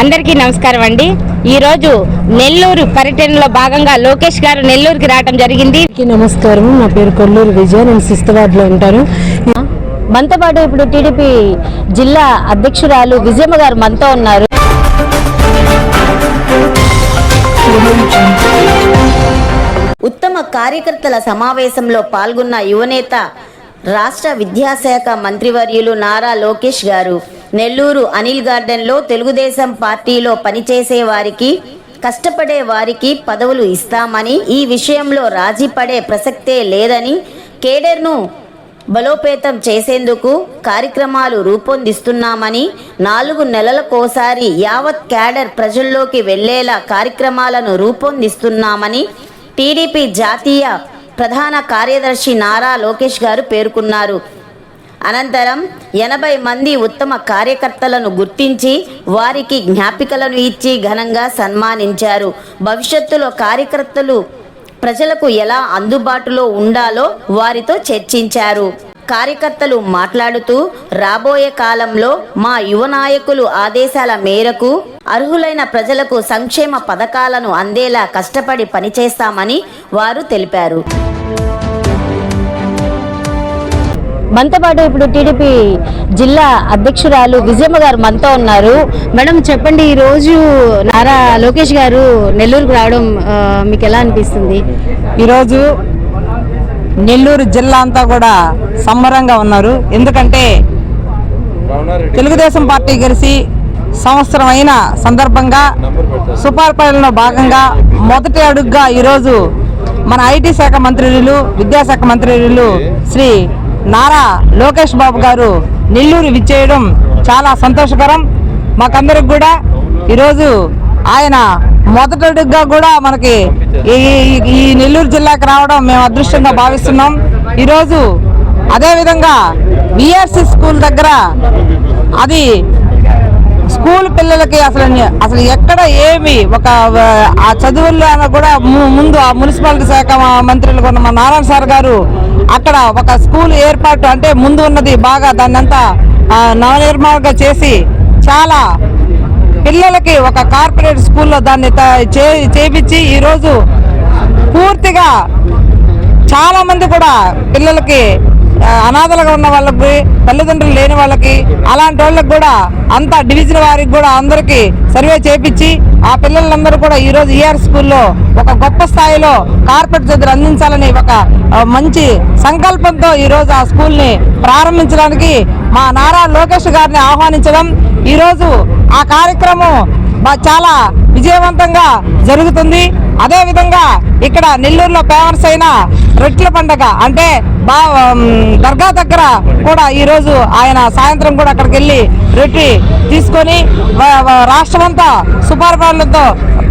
అందరికీ నమస్కారం అండి. ఈరోజు నెల్లూరు పర్యటనలో భాగంగా లోకేష్ గారు నెల్లూరుకి రావడం జరిగింది. నమస్కారం. నా పేరు కొల్లూరు విజయ. నేను సిక్స్త్ వార్డులో ఉంటాను. మనతో పాటు ఇప్పుడు టీడీపీ జిల్లా అధ్యక్షురాలు విజయమ్మ గారు మనతో ఉన్నారు. ఉత్తమ కార్యకర్తల సమావేశంలో పాల్గొన్న యువనేత రాష్ట్ర విద్యాశాఖ మంత్రివర్యులు నారా లోకేష్ గారు. నెల్లూరు అనిల్ గార్డెన్లో తెలుగుదేశం పార్టీలో పనిచేసే వారికి కష్టపడే వారికి పదవులు ఇస్తామని ఈ విషయంలో రాజీ పడే ప్రసక్తే లేదని కేడర్ను బలోపేతం చేసేందుకు కార్యక్రమాలు రూపొందిస్తున్నామని నాలుగు నెలలకోసారి యావత్ క్యాడర్ ప్రజల్లోకి వెళ్ళేలా కార్యక్రమాలను రూపొందిస్తున్నామని టీడీపీ జాతీయ ప్రధాన కార్యదర్శి నారా లోకేష్ గారు పేర్కొన్నారు. అనంతరం ఎనభై మంది ఉత్తమ కార్యకర్తలను గుర్తించి వారికి జ్ఞాపికలను ఇచ్చి ఘనంగా సన్మానించారు. భవిష్యత్తులో కార్యకర్తలు ప్రజలకు ఎలా అందుబాటులో ఉండాలో వారితో చర్చించారు. కార్యకర్తలు మాట్లాడుతూ రాబోయే కాలంలో మా యువ నాయకులు ఆదేశాల మేరకు అర్హులైన ప్రజలకు సంక్షేమ పథకాలను అందేలా కష్టపడి పనిచేస్తామని వారు తెలిపారు. మనతో పాటు ఇప్పుడు టీడీపీ జిల్లా అధ్యక్షురాలు విజయమ్మ గారు మనతో ఉన్నారు. మేడం చెప్పండి ఈ రోజు నారా లోకేష్ గారు నెల్లూరుకు రావడం మీకు ఎలా అనిపిస్తుంది? ఈరోజు నెల్లూరు జిల్లా అంతా కూడా సంబరంగా ఉన్నారు. ఎందుకంటే తెలుగుదేశం పార్టీ కలిసి సంవత్సరం అయిన సందర్భంగా సుపరిపాలనలో భాగంగా మొదటి అడుగుగా ఈరోజు మన ఐటీ శాఖ మంత్రులు విద్యాశాఖ మంత్రులు శ్రీ నారా లోకేష్ బాబు గారు నెల్లూరు విచ్చేయడం చాలా సంతోషకరం. మాకందరికి కూడా ఈరోజు ఆయన మొదటగా కూడా మనకి ఈ ఈ- నెల్లూరు జిల్లాకి రావడం మేము అదృష్టంగా భావిస్తున్నాం. ఈరోజు అదేవిధంగా విఆర్సి స్కూల్ దగ్గర అది స్కూల్ పిల్లలకి అసలు అసలు ఎక్కడ ఏమి ఒక ఆ, చదువుల్లో కూడా ము- ముందు ఆ మున్సిపాలిటీ శాఖ మంత్రులు ఉన్న మా నారాయణ సార్ గారు అక్కడ ఒక స్కూల్ ఏర్పాటు అంటే ముందు ఉన్నది బాగా దాన్ని నవనిర్మాణంగా చేసి చాలా పిల్లలకి ఒక కార్పొరేట్ స్కూల్లో దాన్ని త- చే- చేపించి ఈరోజు పూర్తిగా చాలామంది కూడా పిల్లలకి అనాథలుగా ఉన్న వాళ్ళకి తల్లిదండ్రులు లేని వాళ్ళకి అలాంటి వాళ్ళకి కూడా అంత డివిజన్ వారికి కూడా అందరికీ సర్వే చేపించి ఆ పిల్లలందరూ కూడా ఈరోజు ఈఆర్ స్కూల్లో ఒక గొప్ప స్థాయిలో కార్పొరేట్ చదువులు అందించాలని ఒక మంచి సంకల్పంతో ఈరోజు ఆ స్కూల్ని ప్రారంభించడానికి మా నారా లోకేష్ గారిని ఆహ్వానించడం. ఈరోజు ఆ కార్యక్రమం చాలా విజయవంతంగా జరుగుతుంది. అదేవిధంగా ఇక్కడ నెల్లూరులో ఫేమస్ అయిన రొట్టెల పండగ అంటే బా దర్గా దగ్గర కూడా ఈరోజు ఆయన సాయంత్రం కూడా అక్కడికి వెళ్ళి రొట్టి తీసుకొని రాష్ట్రమంతా సుపరిపాలనతో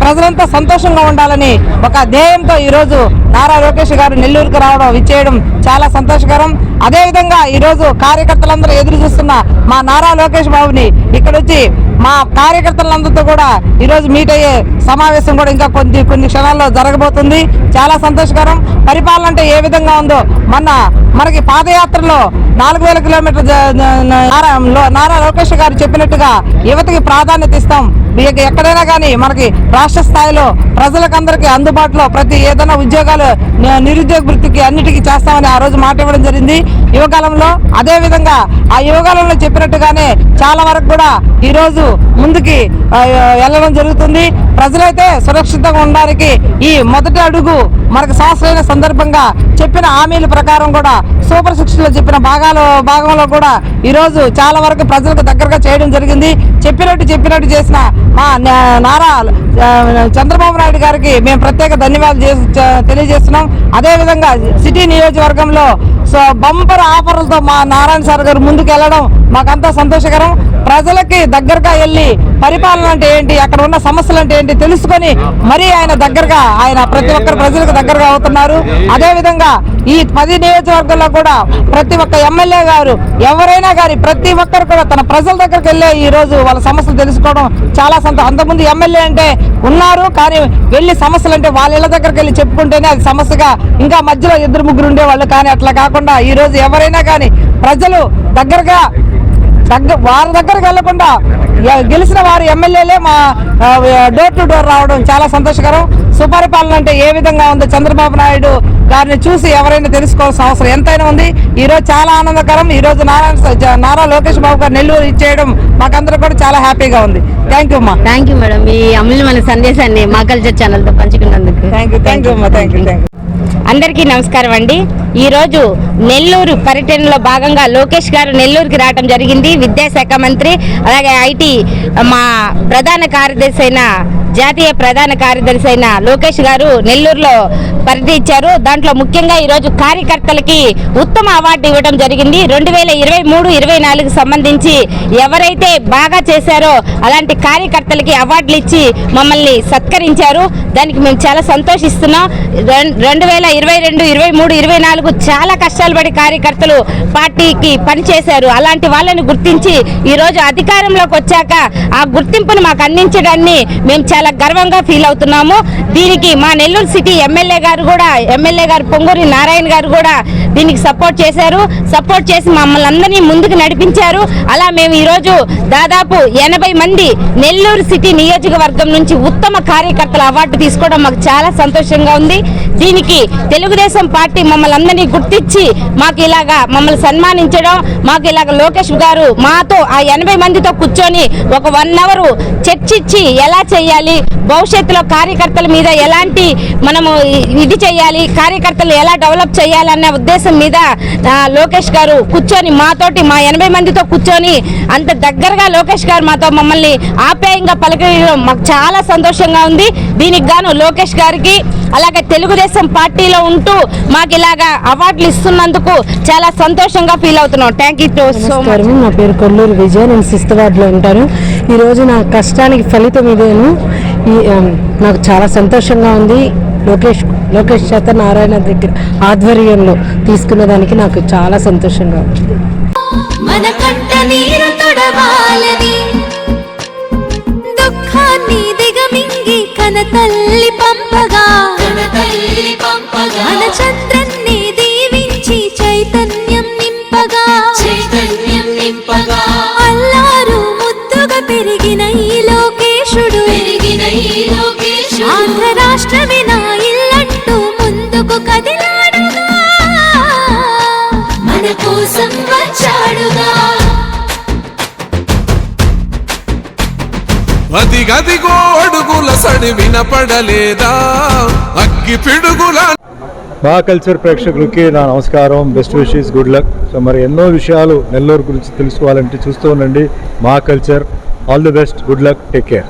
ప్రజలంతా సంతోషంగా ఉండాలని ఒక ధ్యేయంతో ఈరోజు నారా లోకేష్ గారు నెల్లూరుకు రావడం విచ్చేయడం చాలా సంతోషకరం. అదేవిధంగా ఈరోజు కార్యకర్తలందరూ ఎదురు చూస్తున్న మా నారా లోకేష్ బాబుని ఇక్కడ వచ్చి మా కార్యకర్తలందరితో కూడా ఈరోజు మీట్ అయ్యే సమావేశం కూడా ఇంకా కొన్ని కొన్ని క్షణాల్లో జరగబోతుంది. చాలా సంతోషకరం. పరిపాలన అంటే ఏ విధంగా ఉందో మొన్న మనకి పాదయాత్రలో నాలుగు వేల కిలోమీటర్ల నారా లో- నారా లోకేష్ గారు చెప్పినట్టుగా యువతకి ప్రాధాన్యత ఇస్తాం. మీకు ఎక్కడైనా కానీ మనకి రాష్ట్ర స్థాయిలో ప్రజలకందరికీ అందుబాటులో ప్రతి ఏదైనా ఉద్యోగాలు నిరుద్యోగ వృత్తికి అన్నిటికీ చేస్తామని ఆ రోజు మాట ఇవ్వడం జరిగింది. యువకాలంలో అదేవిధంగా ఆ యువకాలంలో చెప్పినట్టుగానే చాలా వరకు కూడా ఈరోజు ముందుకి వెళ్ళడం జరుగుతుంది. ప్రజలైతే సురక్షితంగా ఉండడానికి ఈ మొదటి అడుగు మనకు శాస్త్రమైన సందర్భంగా చెప్పిన హామీల ప్రకారం కూడా సూపర్ సిక్స్లో చెప్పిన భాగాలు భాగంలో కూడా ఈరోజు చాలా వరకు ప్రజలకు దగ్గరగా చేయడం జరిగింది. చెప్పినట్టు చెప్పినట్టు చేసిన మా నారా చంద్రబాబు నాయుడు గారికి మేము ప్రత్యేక ధన్యవాదాలు చేసి తెలియజేస్తున్నాం. అదేవిధంగా సిటీ నియోజకవర్గంలో సో బంపర్ ఆఫర్లతో మా నారాయణ సార్ గారు ముందుకు వెళ్ళడం మాకంతా సంతోషకరం. ప్రజలకి దగ్గరగా వెళ్ళి పరిపాలన అంటే ఏంటి అక్కడ ఉన్న సమస్యలు అంటే ఏంటి తెలుసుకొని మరీ ఆయన దగ్గరగా ఆయన ప్రతి ఒక్కరు ప్రజలకు దగ్గరగా అవుతున్నారు. అదేవిధంగా ఈ పది నియోజకవర్గంలో కూడా ప్రతి ఒక్క ఎమ్మెల్యే గారు ఎవరైనా కానీ ప్రతి ఒక్కరు కూడా తన ప్రజల దగ్గరికి వెళ్ళే ఈ రోజు వాళ్ళ సమస్యలు తెలుసుకోవడం చాలా సంతోషం అంతకుముందు ఎమ్మెల్యే అంటే ఉన్నారు కానీ వెళ్ళి సమస్యలు అంటే వాళ్ళ ఇళ్ళ దగ్గరికి వెళ్ళి చెప్పుకుంటేనే అది సమస్యగా ఇంకా మధ్యలో ఇద్దరు ముగ్గురు ఉండేవాళ్ళు. కానీ అట్లా కాకుండా ఈ రోజు ఎవరైనా కానీ ప్రజలు దగ్గరగా దగ్గ వారి దగ్గరికి వెళ్ళకుండా గెలిచిన వారు ఎమ్మెల్యేలే మా డోర్ టు డోర్ రావడం చాలా సంతోషకరం. సుపరిపాలన అంటే ఏ విధంగా ఉందో? చంద్రబాబు నాయుడు గారిని చూసి ఎవరైనా తెలుసుకోవాల్సిన అవసరం ఎంతైనా ఉంది. ఈ రోజు చాలా ఆనందకరం. ఈ రోజు నారా నారా లోకేష్ బాబు గారు నెల్లూరు ఇచ్చేయడం మాకందరూ కూడా చాలా హ్యాపీగా ఉంది. థ్యాంక్ యూ అమ్మా. థ్యాంక్ యూ మేడం మీ అమూల్యమైన సందేశాన్ని మా కల్చర్ ఛానల్తో పంచుకున్నందుకు. థ్యాంక్ యూ థ్యాంక్ యూ అమ్మా. థ్యాంక్ యూ థ్యాంక్ యూ అందరికీ నమస్కారం అండి. ఈరోజు నెల్లూరు పర్యటనలో భాగంగా లోకేష్ గారు నెల్లూరుకి రావడం జరిగింది. విద్యాశాఖ మంత్రి అలాగే ఐటీ మా ప్రధాన కార్యదర్శి అయిన జాతీయ ప్రధాన కార్యదర్శి అయిన లోకేష్ గారు నెల్లూరులో పర్యటించారు దాంట్లో ముఖ్యంగా ఈరోజు కార్యకర్తలకి ఉత్తమ అవార్డు ఇవ్వడం జరిగింది. రెండు వేల ఇరవై మూడు ఇరవై నాలుగు సంబంధించి ఎవరైతే బాగా చేశారో అలాంటి కార్యకర్తలకి అవార్డులు ఇచ్చి మమ్మల్ని సత్కరించారు. దానికి మేము చాలా సంతోషిస్తున్నాం. రెండు వేల ఇరవై రెండు ఇరవై మూడు ఇరవై నాలుగు చాలా కష్టాలు పడి కార్యకర్తలు పార్టీకి పనిచేశారు. అలాంటి వాళ్ళని గుర్తించి ఈరోజు అధికారంలోకి వచ్చాక ఆ గుర్తింపును మాకు అందించడాన్ని మేము చాలా గర్వంగా ఫీల్ అవుతున్నాము. దీనికి మా నెల్లూరు సిటీ ఎమ్మెల్యే గారు కూడా ఎమ్మెల్యే గారు పొంగూరి నారాయణ గారు కూడా దీనికి సపోర్ట్ చేశారు. సపోర్ట్ చేసి మమ్మల్ని అందరినీ ముందుకు నడిపించారు. అలా మేము ఈరోజు దాదాపు ఎనభై మంది నెల్లూరు సిటీ నియోజకవర్గం నుంచి ఉత్తమ కార్యకర్తల అవార్డు తీసుకోవడం మాకు చాలా సంతోషంగా ఉంది. దీనికి తెలుగుదేశం పార్టీ మమ్మల్ని అందరినీ గుర్తించి మాకు ఇలాగా మమ్మల్ని సన్మానించడం మాకు ఇలాగ లోకేష్ గారు మాతో ఆ ఎనభై మందితో కూర్చొని ఒక వన్ అవర్ చర్చించి ఎలా చేయాలి భవిష్యత్తులో కార్యకర్తల మీద ఎలాంటి మనము ఇది చేయాలి కార్యకర్తలు ఎలా డెవలప్ చేయాలన్న ఉద్దేశం మీద లోకేష్ గారు కూర్చొని మాతోటి మా ఎనభై మందితో కూర్చొని అంత దగ్గరగా లోకేష్ గారు మాతో మమ్మల్ని ఆప్యాయంగా పలకడం మాకు చాలా సంతోషంగా ఉంది. దీనికి గాను లోకేష్ గారికి అలాగే తెలుగుదేశం పార్టీలో ఉంటూ మాకు ఇలాగా అవార్డులు ఇస్తున్నందుకు చాలా సంతోషంగా ఫీల్ అవుతున్నాం. థ్యాంక్ యూ సో మచ్ నా పేరు కొల్లూరు విజయ నేను సిక్స్త్ వార్డులో ఉంటాను ఈరోజు నా కష్టానికి ఫలితం ఇదేను. నాకు చాలా సంతోషంగా ఉంది. లోకేష్ లోకేష్ చేత నారాయణ దగ్గర ఆధ్వర్యంలో తీసుకున్న దానికి నాకు చాలా సంతోషంగా ఉంది. మన కంట నీరు తొడవాలని దుఃఖాన్ని దిగమింగి కన రాష్ట్రమే నా ఇల్లంటూ ముందుకు కదిలాడుగా? మన కోసం వచ్చాడుగా? అది గదిగో అడుగుల సడి వినపడలేదా? అగ్గి పిడుగుల మా కల్చర్ ప్రేక్షకులకి నా నమస్కారం. Best wishes good luck so మరి ఎన్నో విషయాలు నెల్లూరు గురించి తెలుసుకోవాలంటే చూస్తూ ఉండండి. మా culture. All the best good luck take care